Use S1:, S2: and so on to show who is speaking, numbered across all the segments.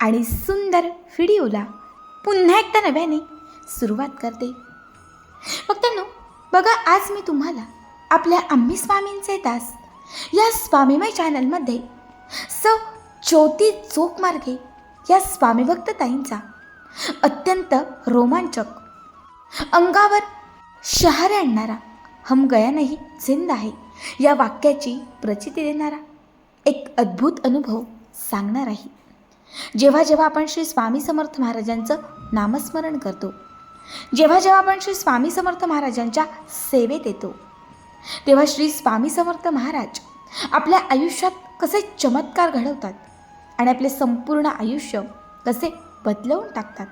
S1: आणि सुंदर व्हिडिओला पुन्हा एकदा नव्याने सुरुवात करते. भक्तांनो बघा आज मी तुम्हाला आपल्या आम्ही स्वामींचे दास या स्वामीमय चॅनलमध्ये सौ ज्योती चोखमार्गे या स्वामी ताईंचा अत्यंत रोमांचक अंगावर शहर आणणारा हम गया नाही जिंद आहे या वाक्याची प्रचिती देणारा एक अद्भुत अनुभव सांगणार आहे. जेव्हा जेव्हा आपण श्री स्वामी समर्थ महाराजांचं नामस्मरण करतो जेव्हा जेव्हा आपण श्री स्वामी समर्थ महाराजांच्या सेवेत येतो तेव्हा श्री स्वामी समर्थ महाराज आपल्या आयुष्यात कसे चमत्कार घडवतात आणि आपले संपूर्ण आयुष्य कसे बदलवून टाकतात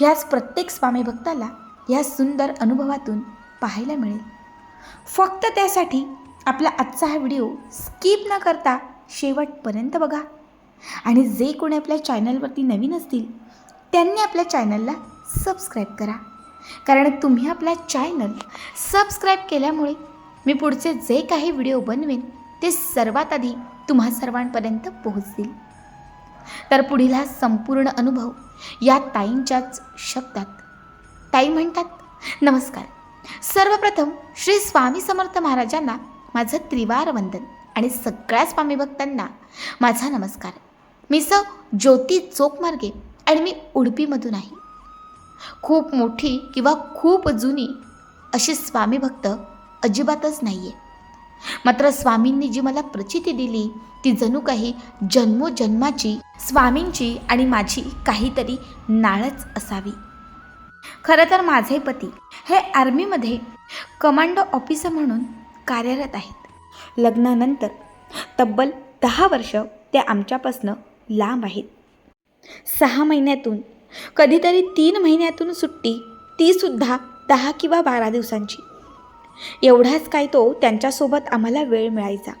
S1: ह्याच प्रत्येक स्वामी भक्ताला या सुंदर अनुभवातून पाहायला मिळेल. फक्त त्यासाठी आपला आजचा हा व्हिडिओ स्किप न करता शेवटपर्यंत बघा. आणि जे कोणी आपल्या चॅनलवरती नवीन असतील त्यांनी आपल्या चॅनलला सबस्क्राईब करा. कारण तुम्ही आपला चॅनल सबस्क्राईब केल्यामुळे मी पुढचे जे काही व्हिडिओ बनवेन ते सर्वात आधी तुम्हा सर्वांपर्यंत पोहोचतील. तर पुढील हा संपूर्ण अनुभव या ताईंच्याच शब्दात. ताई म्हणतात नमस्कार. सर्वप्रथम श्री स्वामी समर्थ महाराजांना माझं त्रिवार वंदन आणि सगळ्या स्वामी भक्तांना माझा नमस्कार. मी स ज्योती चोखमार्गे आणि मी उडपीमधून आहे. खूप मोठी किंवा खूप जुनी अशी स्वामी भक्त अजिबातच नाही आहे मात्र स्वामींनी जी मला प्रचिती दिली ती जणू काही जन्मोजन्माची स्वामींची आणि माझी काहीतरी नाळच असावी. खरं तर माझे पती हे आर्मीमध्ये कमांडो ऑफिसर म्हणून कार्यरत आहेत. लग्नानंतर तब्बल दहा वर्ष ते आमच्यापासनं लांब आहेत. सहा महिन्यातून कधीतरी तीन महिन्यातून सुट्टी तीसुद्धा दहा किंवा बारा दिवसांची. एवढाच काय तो त्यांच्यासोबत आम्हाला वेळ मिळायचा.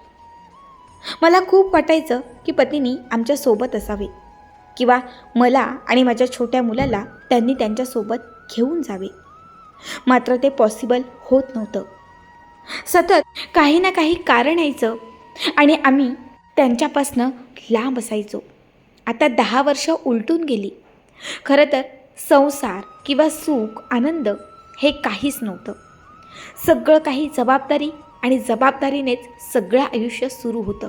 S1: मला खूप वाटायचं की पतीनी आमच्यासोबत असावे किंवा मला आणि माझ्या छोट्या मुलाला त्यांनी त्यांच्यासोबत घेऊन जावे. मात्र ते पॉसिबल होत नव्हतं. सतत काही ना काही कारण यायचं आणि आम्ही त्यांच्यापासनं लांब असायचो. आता दहा वर्ष उलटून गेली. खरं तर संसार किंवा सुख आनंद हे काहीच नव्हतं. सगळं काही जबाबदारी आणि जबाबदारीनेच सगळं आयुष्य सुरू होतं.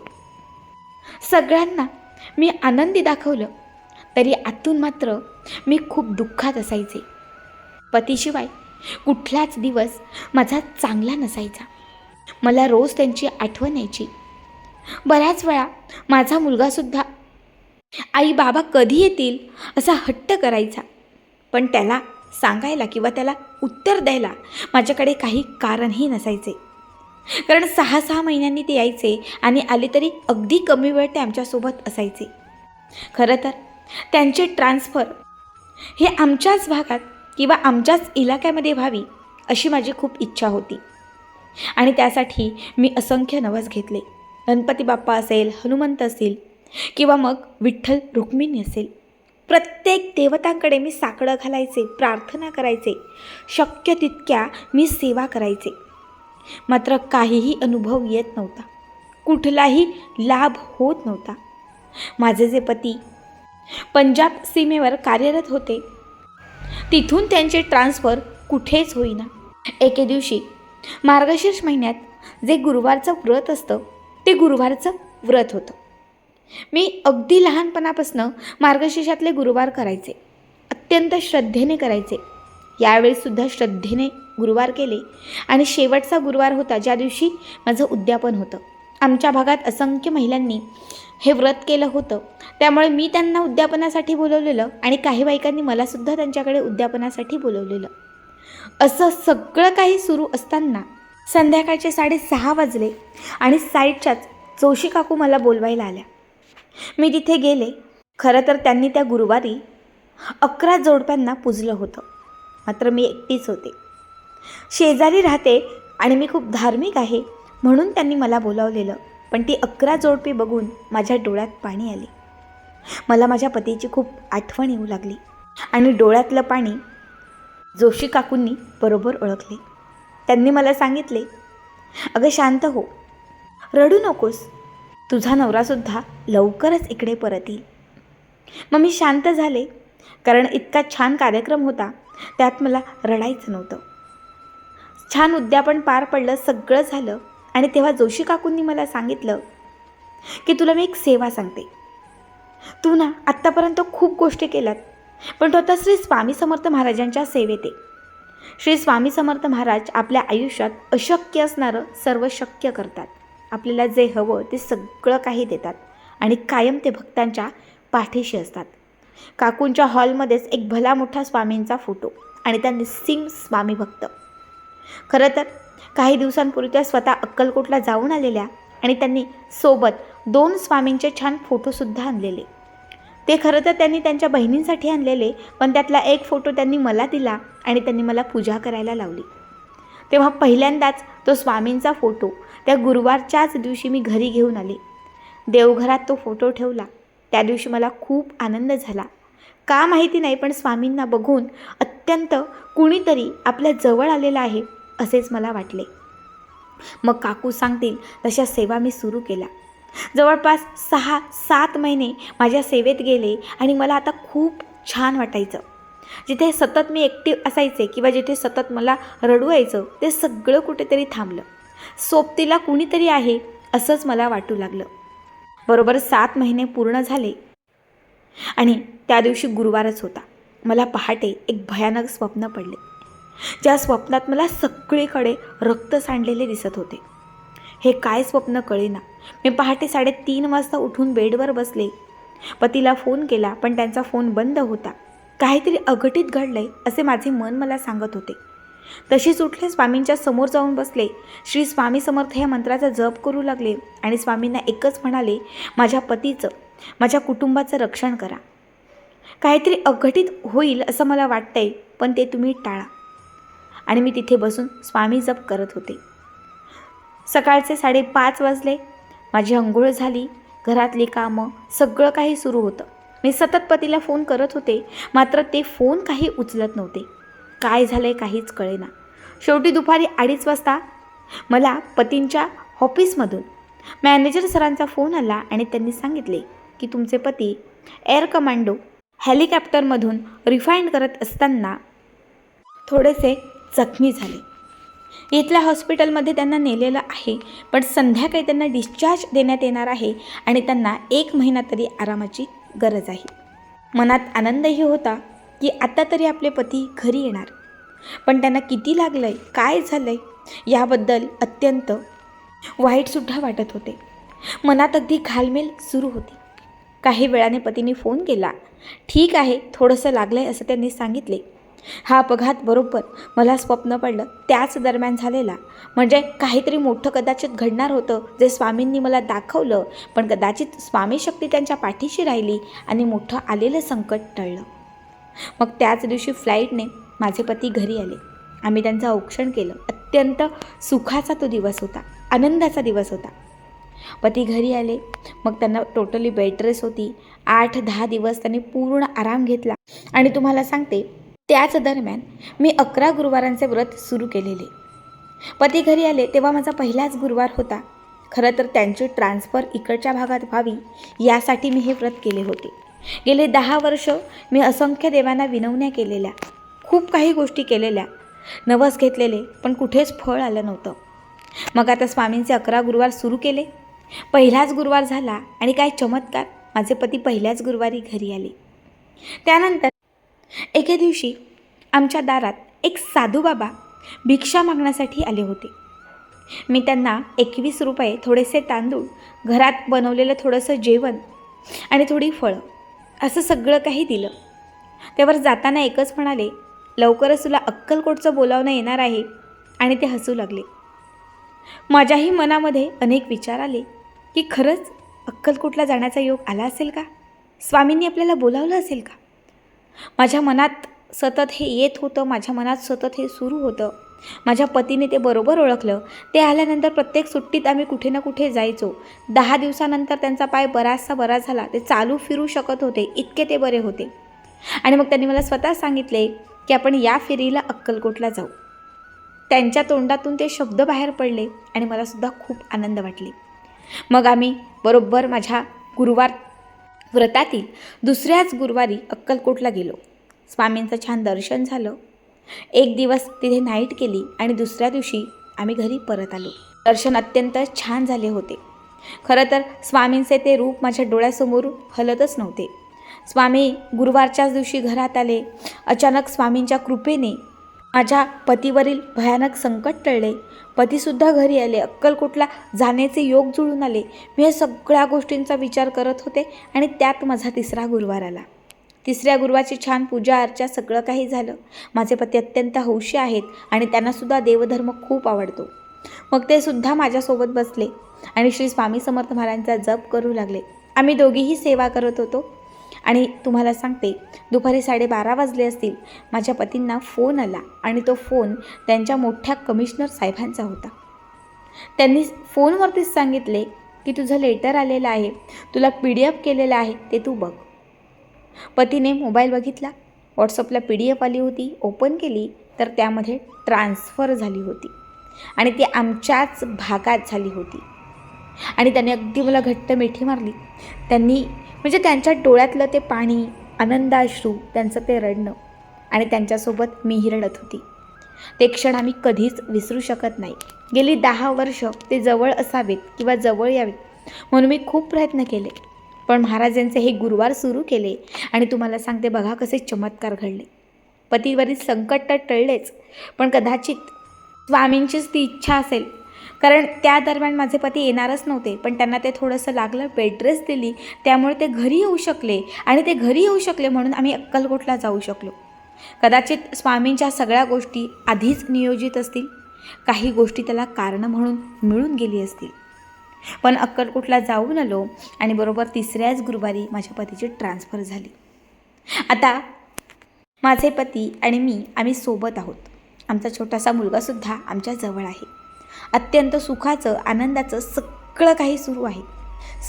S1: सगळ्यांना मी आनंदी दाखवलं तरी आतून मात्र मी खूप दुःखात असायचे. पतीशिवाय कुठलाच दिवस माझा चांगला नसायचा. मला रोज त्यांची आठवण यायची. बऱ्याच वेळा माझा मुलगासुद्धा आई बाबा कधी येतील असा हट्ट करायचा. पण त्याला सांगायला किंवा त्याला उत्तर द्यायला माझ्याकडे काही कारणही नसायचे. कारण सहा सहा महिन्यांनी ते यायचे आणि आले तरी अगदी कमी वेळ ते आमच्यासोबत असायचे. खरं तर त्यांचे ट्रान्सफर हे आमच्याच भागात किंवा आमच्याच इलाक्यामध्ये व्हावी अशी माझी खूप इच्छा होती. आणि त्यासाठी मी असंख्य नवस घेतले. गणपती बाप्पा असेल हनुमंत असेल किंवा मग विठ्ठल रुक्मिणी असेल. प्रत्येक देवतांकडे मी साकडं घालायचे प्रार्थना करायचे. शक्य तितक्या मी सेवा करायचे. मात्र काहीही अनुभव येत नव्हता. कुठलाही लाभ होत नव्हता. माझे जे पती पंजाब सीमेवर कार्यरत होते तिथून त्यांचे ट्रान्सफर कुठेच होईना. एके दिवशी मार्गशीर्ष महिन्यात जे गुरुवारचं व्रत असतं ते गुरुवारचं व्रत होतं. मी अगदी लहानपणापासून मार्गशीर्षातले गुरुवार करायचे. अत्यंत श्रद्धेने करायचे. यावेळीसुद्धा श्रद्धेने गुरुवार केले. आणि शेवटचा गुरुवार होता ज्या दिवशी माझं उद्यापन होतं. आमच्या भागात असंख्य महिलांनी हे व्रत केलं होतं. त्यामुळे मी त्यांना उद्यापनासाठी बोलवलेलं आणि काही बायकांनी मलासुद्धा त्यांच्याकडे उद्यापनासाठी बोलवलेलं. असं सगळं काही सुरू असताना संध्याकाळचे साडेसहा वाजले आणि साईडच्याच जोशी काकू मला बोलवायला आल्या. मी तिथे गेले खरं तर त्यांनी त्या गुरुवारी अकरा जोडप्यांना पुजलं होतं. मात्र मी एकटीच होते. शेजारी राहते आणि मी खूप धार्मिक आहे म्हणून त्यांनी मला बोलावलेलं पण ती अकरा जोडपी बघून माझ्या डोळ्यात पाणी आले. मला माझ्या पतीची खूप आठवण येऊ लागली आणि डोळ्यातलं पाणी जोशी काकूंनी बरोबर ओळखले. त्यांनी मला सांगितले अगं शांत हो रडू नकोस. तुझा नवरासुद्धा लवकरच इकडे परत येईल मग मी शांत झाले कारण इतका छान कार्यक्रम होता त्यात मला रडायचं नव्हतं. छान उद्यापन पार पडलं सगळं झालं आणि तेव्हा जोशी काकूंनी मला सांगितलं की तुला मी एक सेवा सांगते. तू ना आत्तापर्यंत खूप गोष्टी केल्यात पण तो आता श्री स्वामी समर्थ महाराजांच्या सेवेत आहे. श्री स्वामी समर्थ महाराज आपल्या आयुष्यात अशक्य असणारं सर्व शक्य करतात. आपल्याला जे हवं ते सगळं काही देतात आणि कायम ते भक्तांच्या पाठीशी असतात. काकूंच्या हॉलमध्येच एक भला मोठा स्वामींचा फोटो आणि त्या निस्सिम स्वामी भक्त. खरं तर काही दिवसांपूर्वी त्या स्वतः अक्कलकोटला जाऊन आलेल्या आणि त्यांनी सोबत दोन स्वामींचे छान फोटोसुद्धा आणलेले. ते खरं तर त्यांनी त्यांच्या बहिणींसाठी आणलेले पण त्यातला एक फोटो त्यांनी मला दिला आणि त्यांनी मला पूजा करायला लावली. तेव्हा पहिल्यांदाच तो स्वामींचा फोटो त्या गुरुवारच्याच दिवशी मी घरी घेऊन आले. देवघरात तो फोटो ठेवला. त्या दिवशी मला खूप आनंद झाला. का माहिती नाही पण स्वामींना बघून अत्यंत कुणीतरी आपल्या जवळ आलेलं आहे असेच मला वाटले. मग काकू सांगतील तशा सेवा मी सुरू केल्या. जवळपास सहा सात महिने माझ्या सेवेत गेले आणि मला आता खूप छान वाटायचं. जिथे सतत मी ॲक्टिव्ह असायचे किंवा जिथे सतत मला रडू यायचं ते सगळं कुठेतरी थांबलं. सोबतीला कुणीतरी आहे असंच मला वाटू लागलं. बरोबर सात महिने पूर्ण झाले. आणि त्या दिवशी गुरुवारच होता. मला पहाटे एक भयानक स्वप्न पडले. ज्या स्वप्नात मला सगळीकडे रक्त सांडलेले दिसत होते. हे काय स्वप्न कळेना. मी पहाटे साडेतीन वाजता उठून बेडवर बसले. पतीला फोन केला पण त्यांचा फोन बंद होता. काहीतरी अघटित घडलंय असे माझे मन मला सांगत होते. तशीच उठले स्वामींच्या समोर जाऊन बसले. श्री स्वामी समर्थ या मंत्राचा जप करू लागले आणि स्वामींना एकच म्हणाले माझ्या पतीचं माझ्या कुटुंबाचं रक्षण करा. काहीतरी अघटित होईल असं मला वाटतंय पण ते तुम्ही टाळा. आणि मी तिथे बसून स्वामी जप करत होते. सकाळचे साडेपाच वाजले. माझी अंघोळ झाली. घरातली कामं सगळं काही सुरू होतं. मी सतत पतीला फोन करत होते. मात्र ते फोन काही उचलत नव्हते. काय झालं आहे काहीच कळेना. शेवटी दुपारी अडीच वाजता मला पतींच्या ऑफिसमधून मॅनेजर सरांचा फोन आला आणि त्यांनी सांगितले की तुमचे पती एअर कमांडो हेलिकॉप्टरमधून रिफाईंड करत असताना थोडेसे जखमी झाले. इथल्या हॉस्पिटलमध्ये त्यांना नेलेलं आहे पण संध्याकाळी त्यांना डिस्चार्ज देण्यात येणार आहे आणि त्यांना एक महिना तरी आरामाची गरज आहे. मनात आनंदही होता की आता तरी आपले पती घरी येणार. पण त्यांना किती लागलं आहे काय झालं आहे याबद्दल अत्यंत वाईटसुद्धा वाटत होते. मनात अगदी घालमेल सुरू होती. काही वेळाने पतीने फोन केला ठीक आहे थोडंसं लागलं आहे असं त्यांनी सांगितले. हा अपघात बरोबर मला स्वप्न पडलं त्याच दरम्यान झालेला. म्हणजे काहीतरी मोठं कदाचित घडणार होतं जे स्वामींनी मला दाखवलं पण कदाचित स्वामी शक्ती त्यांच्या पाठीशी राहिली आणि मोठं आलेलं संकट टळलं. मग त्याच दिवशी फ्लाईटने माझे पती घरी आले. आम्ही त्यांचं औक्षण केलं. अत्यंत सुखाचा तो दिवस होता. आनंदाचा दिवस होता. पती घरी आले. मग त्यांना टोटली बेडरेस होती. आठ दहा दिवस त्यांनी पूर्ण आराम घेतला. आणि तुम्हाला सांगते त्याच दरम्यान मी अकरा गुरुवारांचे व्रत सुरू केलेले. पती घरी आले तेव्हा माझा पहिलाच गुरुवार होता. खरं तर त्यांची ट्रान्सफर इकडच्या भागात व्हावी यासाठी मी हे व्रत केले होते. गेले दहा वर्ष मी असंख्य देवांना विनवण्या केलेल्या खूप काही गोष्टी केलेल्या नवस घेतलेले पण कुठेच फळ आलं नव्हतं. मग आता स्वामींचे अकरा गुरुवार सुरू केले. पहिलाच गुरुवार झाला आणि काय चमत्कार माझे पती पहिल्याच गुरुवारी घरी आले. त्यानंतर एके दिवशी आमच्या दारात एक साधू बाबा भिक्षा मागण्यासाठी आले होते. मी त्यांना एकवीस रुपये थोडेसे तांदूळ घरात बनवलेलं थोडंसं जेवण आणि थोडी फळं असं सगळं काही दिलं. त्यावर जाताना एकच म्हणाले लवकरच तुला अक्कलकोटचं बोलावणं येणार आहे. आणि ते हसू लागले. माझ्याही मनामध्ये अनेक विचार आले की खरंच अक्कलकोटला जाण्याचा योग आला असेल का? स्वामींनी आपल्याला बोलावलं असेल का? माझ्या मनात सतत हे येत होतं माझ्या मनात सतत हे सुरू होतं. माझ्या पतीने ते बरोबर ओळखलं. ते आल्यानंतर प्रत्येक सुट्टीत आम्ही कुठे ना कुठे जायचो. दहा दिवसानंतर त्यांचा पाय बराचसा बरा झाला. ते चालू फिरू शकत होते. इतके ते बरे होते. आणि मग त्यांनी मला स्वतः सांगितले की आपण या फेरीला अक्कलकोटला जाऊ. त्यांच्या तोंडातून ते शब्द बाहेर पडले आणि मला सुद्धा खूप आनंद वाटले. मग आम्ही बरोबर माझ्या गुरुवार व्रतातील दुसऱ्याच गुरुवारी अक्कलकोटला गेलो. स्वामींचं छान दर्शन झालं. एक दिवस तिथे नाईट केली आणि दुसऱ्या दिवशी आम्ही घरी परत आलो. दर्शन अत्यंत छान झाले होते. खरं तर स्वामींचे ते रूप माझ्या डोळ्यासमोर हलतच नव्हते. स्वामी गुरुवारच्याच दिवशी घरात आले. अचानक स्वामींच्या कृपेने माझ्या पतीवरील भयानक संकट टळले. पतीसुद्धा घरी आले. अक्कलकोटला जाण्याचे योग जुळून आले. मी या सगळ्या गोष्टींचा विचार करत होते आणि त्यात माझा तिसरा गुरुवार आला. तिसऱ्या गुरुवाची छान पूजा अर्चा सगळं काही झालं. माझे पती अत्यंत हौशी आहेत आणि त्यांनासुद्धा देवधर्म खूप आवडतो. मग ते सुद्धा माझ्यासोबत बसले आणि श्री स्वामी समर्थ महाराजांचा जप करू लागले. आम्ही दोघीही सेवा करत होतो. आणि तुम्हाला सांगते दुपारी साडेबारा वाजले असतील माझ्या पतींना फोन आला आणि तो फोन त्यांच्या मोठ्या कमिशनर साहेबांचा होता. त्यांनी फोनवरतीच सांगितले की तुझं लेटर आलेलं आहे तुला पी डी एफ केलेलं आहे ते तू बघ. पतीने मोबाईल बघितला. व्हॉट्सअपला पी डी एफ आली होती ओपन केली तर त्यामध्ये ट्रान्स्फर झाली होती. आणि ती आमच्याच भागात झाली होती. आणि त्याने अगदी मला घट्ट मिठी मारली. त्यांनी म्हणजे त्यांच्या डोळ्यातलं ते पाणी आनंदाश्रू त्यांचं ते रडणं आणि त्यांच्यासोबत मीही रडत होती. ते क्षण आम्ही कधीच विसरू शकत नाही. गेली दहा वर्ष ते जवळ असावेत किंवा जवळ यावेत म्हणून मी खूप प्रयत्न केले. पण महाराजांचे हे गुरुवार सुरू केले. आणि तुम्हाला सांगते बघा कसे चमत्कार घडले. पतीवरील संकट तर टळलेच पण कदाचित स्वामींचीच ती इच्छा असेल. कारण त्या दरम्यान माझे पती येणारच नव्हते पण त्यांना ते थोडंसं लागलं बेडरेस दिली त्यामुळे ते घरी येऊ शकले. आणि ते घरी येऊ शकले म्हणून आम्ही अक्कलकोटला जाऊ शकलो. कदाचित स्वामींच्या सगळ्या गोष्टी आधीच नियोजित असतील. काही गोष्टी त्याला कारणं म्हणून मिळून गेली असतील. पण अक्कलकोटला जाऊन आलो आणि बरोबर तिसऱ्याच गुरुवारी माझ्या पतीची ट्रान्सफर झाली. आता माझे पती आणि मी आम्ही सोबत आहोत. आमचा छोटासा मुलगासुद्धा आमच्या जवळ आहे. अत्यंत सुखाचं आनंदाचं सगळं काही सुरू आहे.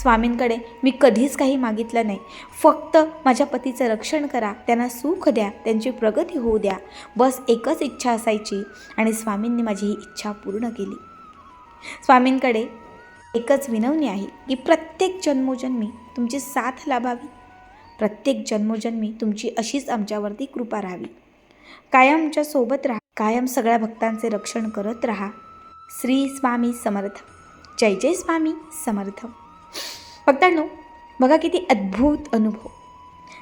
S1: स्वामींकडे मी कधीच काही मागितलं नाही. फक्त माझ्या पतीचं रक्षण करा त्यांना सुख द्या त्यांची प्रगती होऊ द्या. बस एकच इच्छा असायची आणि स्वामींनी माझी ही इच्छा पूर्ण केली. स्वामींकडे एकच विनवणी आहे की प्रत्येक जन्मोजन्मी तुमची साथ लाभावी. प्रत्येक जन्मोजन्मी तुमची अशीच आमच्यावरती कृपा राहावी. कायमच्या सोबत राहा. कायम सगळ्या भक्तांचे रक्षण करत राहा. श्री स्वामी समर्थ. जय जय स्वामी समर्थ. भक्तांनो बघा किती अद्भुत अनुभव.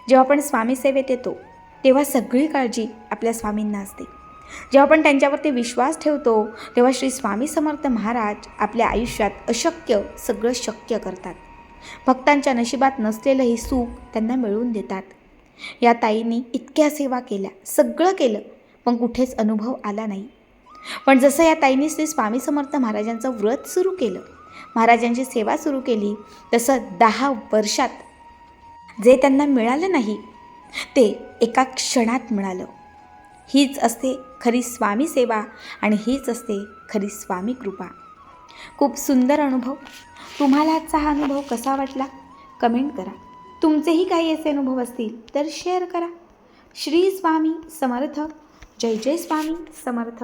S1: जेव्हा आपण स्वामी सेवेत येतो तेव्हा सगळी काळजी आपल्या स्वामींना असते. जेव्हा आपण त्यांच्यावरती विश्वास ठेवतो तेव्हा श्री स्वामी समर्थ महाराज आपल्या आयुष्यात अशक्य सगळं शक्य करतात. भक्तांच्या नशिबात नसलेलंही सुख त्यांना मिळवून देतात. या ताईंनी इतक्या सेवा केल्या सगळं केलं पण कुठेच अनुभव आला नाही. पण जसं या ताईंनी श्री स्वामी समर्थ महाराजांचं व्रत सुरू केलं महाराजांची सेवा सुरू केली तसं दहा वर्षात जे त्यांना मिळालं नाही ते एका क्षणात मिळालं. हीच असते खरी स्वामी सेवा आणि हीच असते खरी स्वामी कृपा. खूप सुंदर अनुभव. तुम्हाला आजचा हा अनुभव कसा वाटला? कमेंट करा. तुमचेही काही असे अनुभव असतील तर शेअर करा. श्री स्वामी समर्थ. जय जय स्वामी समर्थ.